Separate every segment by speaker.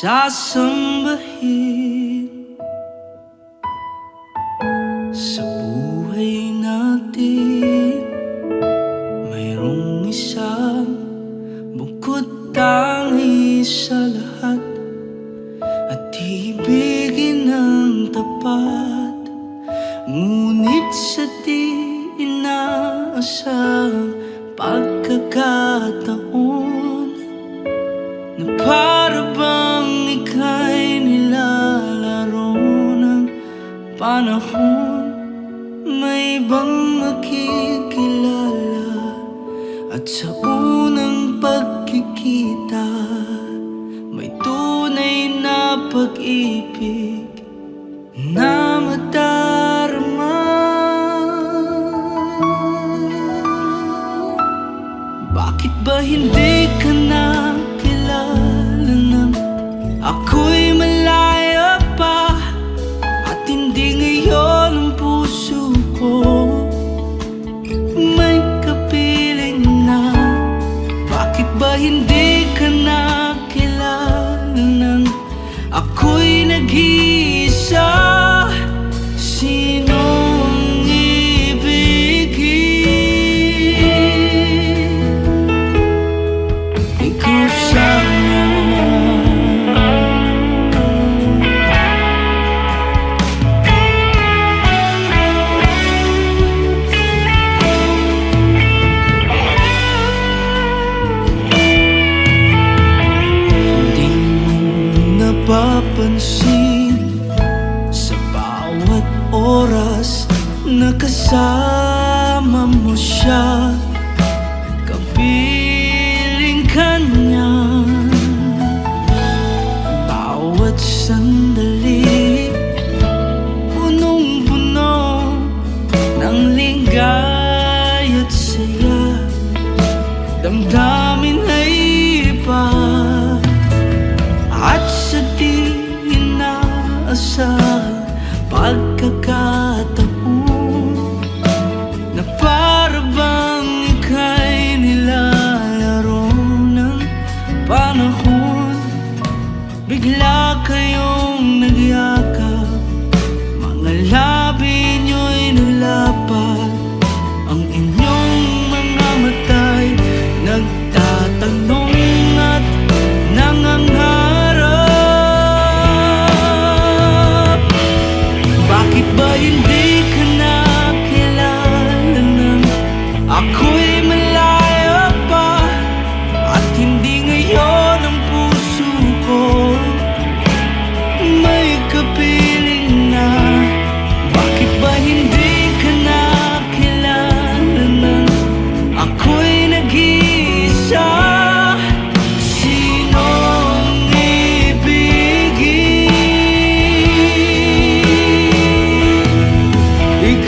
Speaker 1: Sasambahin Sa buhay natin. Mayroong isang Bukod tangi sa lahat. At ibigin pagkakataon Na para bang ika'y nilalaro ng panahon? May ibang makikilala At sa unang pagkikita May tunay na pag-ibig Bakit ba hindi ka na kilala nang ako'y malaya napapansin Sa bawat oras na kasama mo siya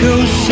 Speaker 1: coast